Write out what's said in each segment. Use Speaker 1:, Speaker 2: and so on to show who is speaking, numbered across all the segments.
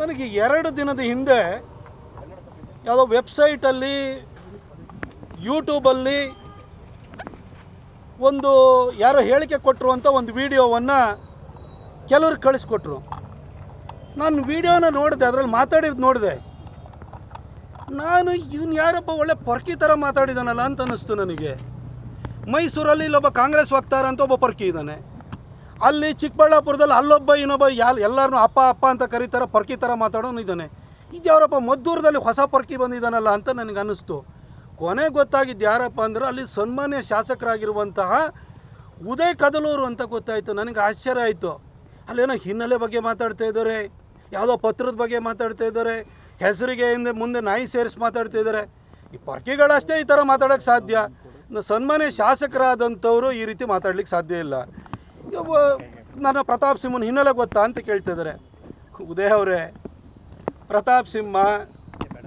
Speaker 1: ನನಗೆ ಎರಡು ದಿನದ ಹಿಂದೆ ಯಾವುದೋ ವೆಬ್ಸೈಟಲ್ಲಿ, ಯೂಟ್ಯೂಬಲ್ಲಿ ಒಂದು ಯಾರೋ ಹೇಳಿಕೆ ಕೊಟ್ಟರು ಅಂತ ಒಂದು ವಿಡಿಯೋವನ್ನು ಕೆಲವ್ರಿಗೆ ಕಳಿಸ್ಕೊಟ್ರು. ನಾನು ವಿಡಿಯೋನ ನೋಡಿದೆ, ಅದರಲ್ಲಿ ಮಾತಾಡಿದ್ದು ನೋಡಿದೆ. ನಾನು ಇವನು ಯಾರೊಬ್ಬ ಒಳ್ಳೆ ಪೊರ್ಕಿ ಥರ ಮಾತಾಡಿದಾನಲ್ಲ ಅಂತ ಅನ್ನಿಸ್ತು ನನಗೆ. ಮೈಸೂರಲ್ಲಿ ಇಲ್ಲೊಬ್ಬ ಕಾಂಗ್ರೆಸ್ ವಕ್ತಾರ ಅಂತ ಒಬ್ಬ ಪರ್ಕಿ ಇದ್ದಾನೆ. ಅಲ್ಲಿ ಚಿಕ್ಕಬಳ್ಳಾಪುರದಲ್ಲಿ ಅಲ್ಲೊಬ್ಬ ಇನ್ನೊಬ್ಬ ಯಾಲ್ ಎಲ್ಲರನ್ನೂ ಅಪ್ಪ ಅಪ್ಪ ಅಂತ ಕರೀತಾರೆ, ಪರ್ಕಿ ಥರ ಮಾತಾಡೋನು ಇದ್ದಾನೆ. ಇದ್ಯಾವರಪ್ಪ ಮದ್ದೂರದಲ್ಲಿ ಹೊಸ ಪರ್ಕಿ ಬಂದಿದ್ದಾನಲ್ಲ ಅಂತ ನನಗೆ ಅನ್ನಿಸ್ತು. ಕೊನೆಗೆ ಗೊತ್ತಾಗಿದ್ದು ಯಾರಪ್ಪ ಅಂದ್ರೆ ಅಲ್ಲಿ ಸನ್ಮಾನ್ಯ ಶಾಸಕರಾಗಿರುವಂತಹ ಉದಯ್ ಕದಲೂರು ಅಂತ ಗೊತ್ತಾಯಿತು. ನನಗೆ ಆಶ್ಚರ್ಯ ಆಯಿತು. ಅಲ್ಲೇನೋ ಹಿನ್ನೆಲೆ ಬಗ್ಗೆ ಮಾತಾಡ್ತಾ ಇದ್ದಾರೆ, ಯಾವುದೋ ಪತ್ರದ ಬಗ್ಗೆ ಮಾತಾಡ್ತಾ ಇದ್ದಾರೆ, ಹೆಸರಿಗೆ ಹಿಂದೆ ಮುಂದೆ ನಾಯಿ ಸೇರಿಸಿ ಮಾತಾಡ್ತಾ ಇದ್ದಾರೆ. ಈ ಪರ್ಕಿಗಳಷ್ಟೇ ಈ ಥರ ಮಾತಾಡೋಕ್ಕೆ ಸಾಧ್ಯ. ಸನ್ಮಾನ್ಯ ಶಾಸಕರಾದಂಥವರು ಈ ರೀತಿ ಮಾತಾಡ್ಲಿಕ್ಕೆ ಸಾಧ್ಯ ಇಲ್ಲ. ನನ್ನ ಪ್ರತಾಪ್ ಸಿಂಹನ ಹಿನ್ನೆಲೆ ಗೊತ್ತಾ ಅಂತ ಕೇಳ್ತಿದ್ದಾರೆ. ಉದಯ ಅವರೇ, ಪ್ರತಾಪ್ ಸಿಂಹ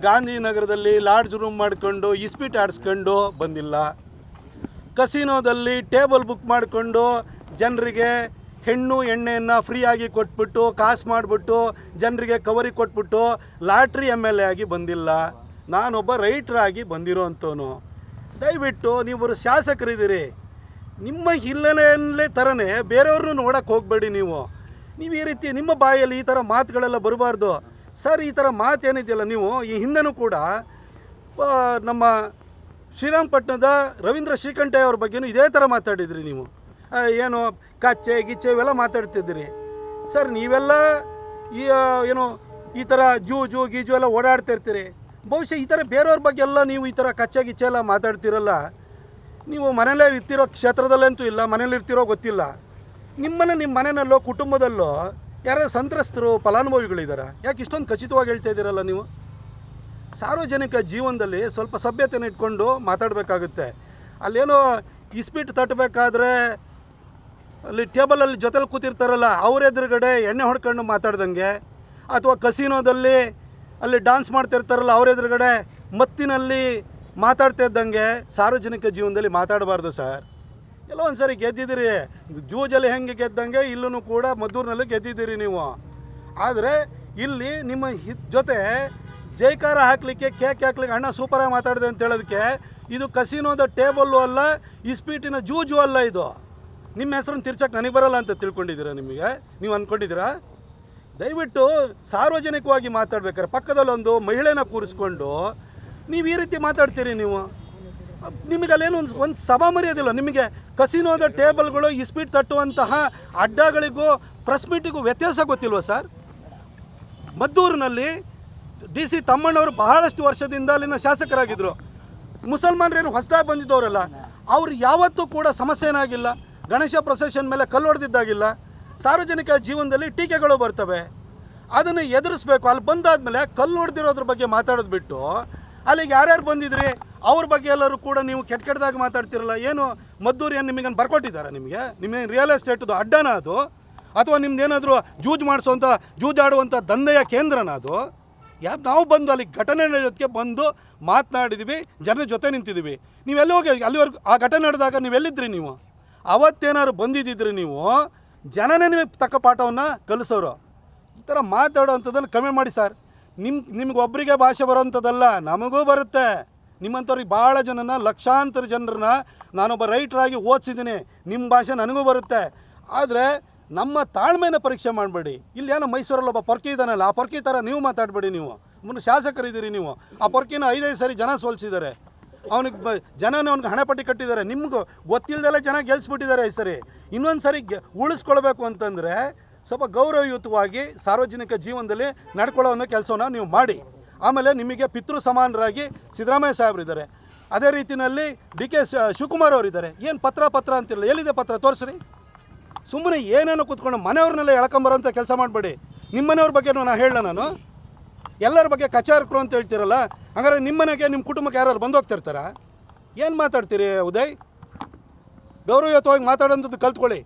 Speaker 1: ಗಾಂಧಿನಗರದಲ್ಲಿ ಲಾಡ್ಜ್ ರೂಮ್ ಮಾಡಿಕೊಂಡು ಇಸ್ಪೀಟ್ ಆಡಿಸ್ಕೊಂಡು ಬಂದಿಲ್ಲ. ಕಸಿನೋದಲ್ಲಿ ಟೇಬಲ್ ಬುಕ್ ಮಾಡಿಕೊಂಡು ಜನರಿಗೆ ಹೆಣ್ಣು ಎಣ್ಣೆಯನ್ನು ಫ್ರೀಯಾಗಿ ಕೊಟ್ಬಿಟ್ಟು, ಕಾಸು ಮಾಡಿಬಿಟ್ಟು, ಜನರಿಗೆ ಕವರಿ ಕೊಟ್ಬಿಟ್ಟು ಲಾಟ್ರಿ ಎಂ ಎಲ್ ಎ ಆಗಿ ಬಂದಿಲ್ಲ. ನಾನೊಬ್ಬ ರೈಟ್ರಾಗಿ ಬಂದಿರೋ ಅಂಥವನು ದಯವಿಟ್ಟು ನೀವು ಶಾಸಕರಿದ್ದೀರಿ. ನಿಮ್ಮ ಹಿನ್ನೆಲೆಯಲ್ಲೇ ಥರನೇ ಬೇರೆಯವ್ರನ್ನೂ ನೋಡೋಕೆ ಹೋಗಬೇಡಿ ನೀವು. ನೀವು ಈ ರೀತಿ ನಿಮ್ಮ ಬಾಯಲ್ಲಿ ಈ ಥರ ಮಾತುಗಳೆಲ್ಲ ಬರಬಾರ್ದು. ಸರ್, ಈ ಥರ ಮಾತೇನಿದೆಯಲ್ಲ ನೀವು, ಈ ಹಿಂದೆನೂ ಕೂಡ ನಮ್ಮ ಶ್ರೀರಂಗಪಟ್ಟಣದ ರವೀಂದ್ರ ಶ್ರೀಕಂಠಯ್ಯ ಅವ್ರ ಬಗ್ಗೆನೂ ಇದೇ ಥರ ಮಾತಾಡಿದ್ರಿ ನೀವು. ಏನು ಕಚ್ಚೆ, ಗಿಚ್ಚೆ ಇವೆಲ್ಲ ಮಾತಾಡ್ತಿದ್ದೀರಿ. ಸರ್, ನೀವೆಲ್ಲ ಈ ಏನು ಈ ಥರ ಜೂ ಜೂ ಗೀಜು ಎಲ್ಲ ಓಡಾಡ್ತಿರ್ತೀರಿ ಬಹುಶಃ ಈ ಥರ ಬೇರೆಯವ್ರ ಬಗ್ಗೆ ಎಲ್ಲ ನೀವು ಈ ಥರ ಕಚ್ಚೆ, ಗಿಚ್ಚೆ ಎಲ್ಲ ಮಾತಾಡ್ತಿರಲ್ಲ. ನೀವು ಮನೇಲೇ ಇರ್ತಿರೋ ಕ್ಷೇತ್ರದಲ್ಲಂತೂ ಇಲ್ಲ ಮನೇಲಿ ಇರ್ತಿರೋ ಗೊತ್ತಿಲ್ಲ. ನಿಮ್ಮನ್ನು ನಿಮ್ಮ ಮನೆಯಲ್ಲೋ, ಕುಟುಂಬದಲ್ಲೋ ಯಾರೋ ಸಂತ್ರಸ್ತರು ಫಲಾನುಭವಿಗಳಿದ್ದಾರೆ ಯಾಕೆ ಇಷ್ಟೊಂದು ಖಚಿತವಾಗಿ ಹೇಳ್ತಾ ಇದ್ದೀರಲ್ಲ ನೀವು? ಸಾರ್ವಜನಿಕ ಜೀವನದಲ್ಲಿ ಸ್ವಲ್ಪ ಸಭ್ಯತೆಯನ್ನು ಇಟ್ಕೊಂಡು ಮಾತಾಡಬೇಕಾಗುತ್ತೆ. ಅಲ್ಲೇನೋ ಇಸ್ಪೀಟ್ ತಟ್ಟಬೇಕಾದ್ರೆ ಅಲ್ಲಿ ಟೇಬಲಲ್ಲಿ ಜೊತೆಲಿ ಕೂತಿರ್ತಾರಲ್ಲ, ಅವ್ರ ಎದುರುಗಡೆ ಎಣ್ಣೆ ಹೊಡ್ಕೊಂಡು ಮಾತಾಡ್ದಂಗೆ. ಅಥವಾ ಕಸಿನೋದಲ್ಲಿ ಅಲ್ಲಿ ಡಾನ್ಸ್ ಮಾಡ್ತಿರ್ತಾರಲ್ಲ, ಅವ್ರ ಎದುರುಗಡೆ ಮತ್ತಿನಲ್ಲಿ ಮಾತಾಡ್ತಾ ಇದ್ದಂಗೆ ಸಾರ್ವಜನಿಕ ಜೀವನದಲ್ಲಿ ಮಾತಾಡಬಾರ್ದು ಸರ್. ಎಲ್ಲ ಸರಿ ಗೆದ್ದಿದ್ದೀರಿ. ಜೂಜಲ್ಲಿ ಹೆಂಗೆ ಗೆದ್ದಂಗೆ ಇಲ್ಲೂ ಕೂಡ ಮದ್ದೂರಿನಲ್ಲಿ ಗೆದ್ದಿದ್ದೀರಿ ನೀವು. ಆದರೆ ಇಲ್ಲಿ ನಿಮ್ಮ ಹಿ ಜೊತೆ ಜೈಕಾರ ಹಾಕಲಿಕ್ಕೆ, ಕೇಕ್ ಹಾಕ್ಲಿಕ್ಕೆ ಅಣ್ಣ ಸೂಪರಾಗಿ ಮಾತಾಡಿದೆ ಅಂತ ಹೇಳೋದಕ್ಕೆ ಇದು ಕಸಿನೋದ ಟೇಬಲ್ಲು ಅಲ್ಲ ಇಸ್ಪೀಟಿನ ಜೂಜು ಅಲ್ಲ ಇದು. ನಿಮ್ಮ ಹೆಸರನ್ನು ತಿರ್ಚಕ್ಕೆ ನನಗೆ ಬರಲ್ಲ ಅಂತ ತಿಳ್ಕೊಂಡಿದ್ದೀರಾ ನಿಮಗೆ? ನೀವು ಅಂದ್ಕೊಂಡಿದ್ದೀರಾ ದಯವಿಟ್ಟು ಸಾರ್ವಜನಿಕವಾಗಿ ಮಾತಾಡ್ಬೇಕಾದ್ರೆ ಪಕ್ಕದಲ್ಲೊಂದು ಮಹಿಳೆನ ಕೂರಿಸ್ಕೊಂಡು ನೀವು ಈ ರೀತಿ ಮಾತಾಡ್ತೀರಿ ನೀವು? ನಿಮಗೆ ಅಲ್ಲೇನು ಒಂದು ಒಂದು ಸಭಾ ಮರ್ಯಾದಿಲ್ಲ ನಿಮಗೆ ಕಸಿನೋದ ಟೇಬಲ್ಗಳು ಇಸ್ಪೀಟ್ ತಟ್ಟುವಂತಹ ಅಡ್ಡಗಳಿಗೂ ಪ್ರೆಸ್ ಮೀಟಿಗೂ ವ್ಯತ್ಯಾಸ ಗೊತ್ತಿಲ್ವ ಸರ್? ಮದ್ದೂರಿನಲ್ಲಿ ಡಿ ಸಿ ತಮ್ಮಣ್ಣವರು ಬಹಳಷ್ಟು ವರ್ಷದಿಂದ ಅಲ್ಲಿನ ಶಾಸಕರಾಗಿದ್ದರು ಮುಸಲ್ಮಾನರೇನು ಹೊಸದಾಗಿ ಬಂದಿದ್ದವರಲ್ಲ, ಅವ್ರು ಯಾವತ್ತೂ ಕೂಡ ಸಮಸ್ಯೆ ಏನಾಗಿಲ್ಲ ಗಣೇಶ ಪ್ರೊಸೆಷನ್ ಮೇಲೆ ಕಲ್ಲು ಹೊಡೆದಿದ್ದಾಗಿಲ್ಲ ಸಾರ್ವಜನಿಕ ಜೀವನದಲ್ಲಿ ಟೀಕೆಗಳು ಬರ್ತವೆ. ಅದನ್ನು ಎದುರಿಸ್ಬೇಕು. ಅಲ್ಲಿ ಬಂದಾದ್ಮೇಲೆ ಕಲ್ಲು ಹೊಡೆದಿರೋದ್ರ ಬಗ್ಗೆ ಮಾತಾಡೋದು ಬಿಟ್ಟು ಅಲ್ಲಿಗೆ ಯಾರ್ಯಾರು ಬಂದಿದ್ರಿ? ಅವ್ರ ಬಗ್ಗೆ ಎಲ್ಲರೂ ಕೂಡ ನೀವು ಕೆಟ್ಟ ಕೆಟ್ಟದಾಗಿ ಮಾತಾಡ್ತಿರಲ್ಲ. ಏನು, ಮದ್ದೂರು ಏನು ನಿಮಗೆ ಬರ್ಕೊಟ್ಟಿದ್ದಾರೆ ನಿಮಗೆ? ನಿಮಗೆ ರಿಯಲ್ ಎಸ್ಟೇಟ್ದು ಅಡ್ಡನ ಅದು? ಅಥವಾ ನಿಮ್ದೇನಾದರೂ ಜೂಜ್ ಮಾಡಿಸೋಂಥ ಜೂಜಾಡುವಂಥ ದಂಧೆಯ ಕೇಂದ್ರನ ಅದು? ಯಾ, ನಾವು ಬಂದು ಅಲ್ಲಿ ಘಟನೆ ನಡೆಯೋದಕ್ಕೆ ಬಂದು ಮಾತನಾಡಿದ್ವಿ ಜನರ ಜೊತೆ ನಿಂತಿದ್ದೀವಿ ನೀವೆಲ್ಲ ಹೋಗಿ, ಅಲ್ಲಿವರೆಗೂ ಆ ಘಟನೆ ನಡೆದಾಗ ನೀವೆಲ್ಲಿದ್ರಿ ನೀವು? ಅವತ್ತೇನಾದ್ರು ಬಂದಿದ್ದಿದ್ರಿ ನೀವು? ಜನನೇ ನಿಮಗೆ ತಕ್ಕ ಪಾಠವನ್ನು ಕಲಿಸೋರು. ಈ ಥರ ಮಾತಾಡೋ ಅಂಥದ್ದನ್ನು ಕಮ್ಮಿ ಮಾಡಿ ಸರ್. ನಿಮ್ಮ ನಿಮ್ಗೆ ಒಬ್ಬರಿಗೆ ಭಾಷೆ ಬರೋವಂಥದ್ದಲ್ಲ ನಮಗೂ ಬರುತ್ತೆ. ನಿಮ್ಮಂಥವ್ರಿಗೆ ಭಾಳ ಜನನ, ಲಕ್ಷಾಂತರ ಜನರನ್ನ ನಾನೊಬ್ಬ ರೈಟ್ರಾಗಿ ಓದಿಸಿದ್ದೀನಿ. ನಿಮ್ಮ ಭಾಷೆ ನನಗೂ ಬರುತ್ತೆ. ಆದರೆ ನಮ್ಮ ತಾಳ್ಮೆನ ಪರೀಕ್ಷೆ ಮಾಡಬೇಡಿ. ಇಲ್ಲಿ ಏನೋ ಮೈಸೂರಲ್ಲಿ ಒಬ್ಬ ಪೊರ್ಕಿ ಇದ್ದಾನಲ್ಲ, ಆ ಪೊರ್ಕಿ ಥರ ನೀವು ಮಾತಾಡಬೇಡಿ ನೀವು. ಮುನ್ನ ಶಾಸಕರಿದ್ದೀರಿ ನೀವು. ಆ ಪೊರ್ಕಿನ ಐದೈದು ಸರಿ ಜನ ಸೋಲಿಸಿದ್ದಾರೆ. ಅವನಿಗೆ ಬ, ಜನನೇ ಅವ್ನಿಗೆ ಹಣಪಟ್ಟಿ ಕಟ್ಟಿದ್ದಾರೆ. ನಿಮ್ಗೆ ಗೊತ್ತಿಲ್ಲದೆಲ್ಲ ಜನ ಗೆಲ್ಸ್ಬಿಟ್ಟಿದ್ದಾರೆ ಈ ಸರಿ. ಇನ್ನೊಂದು ಸರಿ ಗೆ ಉಳಿಸ್ಕೊಳ್ಬೇಕು ಅಂತಂದರೆ ಸ್ವಲ್ಪ ಗೌರವಯುತವಾಗಿ ಸಾರ್ವಜನಿಕ ಜೀವನದಲ್ಲಿ ನಡ್ಕೊಳ್ಳೋ ಕೆಲಸವನ್ನು ನೀವು ಮಾಡಿ. ಆಮೇಲೆ ನಿಮಗೆ ಪಿತೃ ಸಮಾನರಾಗಿ ಸಿದ್ದರಾಮಯ್ಯ ಸಾಹೇಬ್ರಿದ್ದಾರೆ ಅದೇ ರೀತಿಯಲ್ಲಿ ಡಿ ಕೆ ಶಿವಕುಮಾರ್ ಅವರಿದ್ದಾರೆ ಏನು ಪತ್ರ ಪತ್ರ ಅಂತಿರಲ್ಲ ಎಲ್ಲಿದೆ ಪತ್ರ? ತೋರಿಸ್ರಿ. ಸುಮ್ಮನೆ ಏನೇನೋ ಕೂತ್ಕೊಂಡು ಮನೆಯವ್ರನ್ನೆಲ್ಲ ಎಳ್ಕೊಂಬರೋಂಥ ಕೆಲಸ ಮಾಡಬೇಡಿ. ನಿಮ್ಮ ಮನೆಯವ್ರ ಬಗ್ಗೆ ನಾನು ಹೇಳಲ್ಲ ನಾನು. ಎಲ್ಲರ ಬಗ್ಗೆ ಕಚಾರಕರು ಅಂತ ಹೇಳ್ತೀರಲ್ಲ ಹಾಗಾದ್ರೆ ನಿಮ್ಮ ಮನೆಗೆ ನಿಮ್ಮ ಕುಟುಂಬಕ್ಕೆ ಯಾರು ಬಂದು ಹೋಗ್ತಿರ್ತಾರ? ಏನು ಮಾತಾಡ್ತೀರಿ ಉದಯ್? ಗೌರವಯುತವಾಗಿ ಮಾತಾಡೋಂಥದ್ದು ಕಲ್ತ್ಕೊಳ್ಳಿ.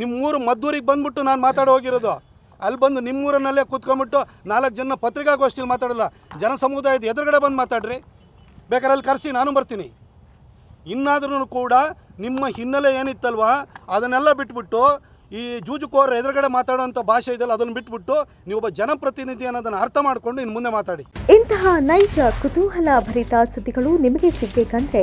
Speaker 1: ನಿಮ್ಮೂರು ಮದ್ದೂರಿಗೆ ಬಂದ್ಬಿಟ್ಟು ನಾನು ಮಾತಾಡೋ ಹೋಗಿರೋದು. ಅಲ್ಲಿ ಬಂದು ನಿಮ್ಮೂರನ್ನಲ್ಲೇ ಕೂತ್ಕೊಂಡ್ಬಿಟ್ಟು ನಾಲ್ಕು ಜನ ಪತ್ರಿಕಾಗೋಷ್ಠಿಲಿ ಮಾತಾಡಲ್ಲ ಜನ ಸಮುದಾಯದ ಎದುರುಗಡೆ ಬಂದು ಮಾತಾಡ್ರಿ. ಬೇಕಾದ್ರೆ ಅಲ್ಲಿ ಕರೆಸಿ, ನಾನು ಬರ್ತೀನಿ. ಇನ್ನಾದ್ರೂ ಕೂಡ ನಿಮ್ಮ ಹಿನ್ನೆಲೆ ಏನಿತ್ತಲ್ವ, ಅದನ್ನೆಲ್ಲ ಬಿಟ್ಬಿಟ್ಟು ಈ ಜೂಜುಕೋರ ಎದುರುಗಡೆ ಮಾತಾಡುವಂತ ಭಾಷೆ ಇದೆಯಲ್ಲ, ಅದನ್ನು ಬಿಟ್ಬಿಟ್ಟು ನೀವು ಒಬ್ಬ ಜನಪ್ರತಿನಿಧಿ ಅನ್ನೋದನ್ನು ಅರ್ಥ ಮಾಡಿಕೊಂಡು ಇನ್ನು ಮುಂದೆ ಮಾತಾಡಿ.
Speaker 2: ಇಂತಹ ನೈಜ ಕುತೂಹಲ ಭರಿತ ಸುದ್ದಿಗಳು ನಿಮಗೆ ಸಿಗಬೇಕಂದ್ರೆ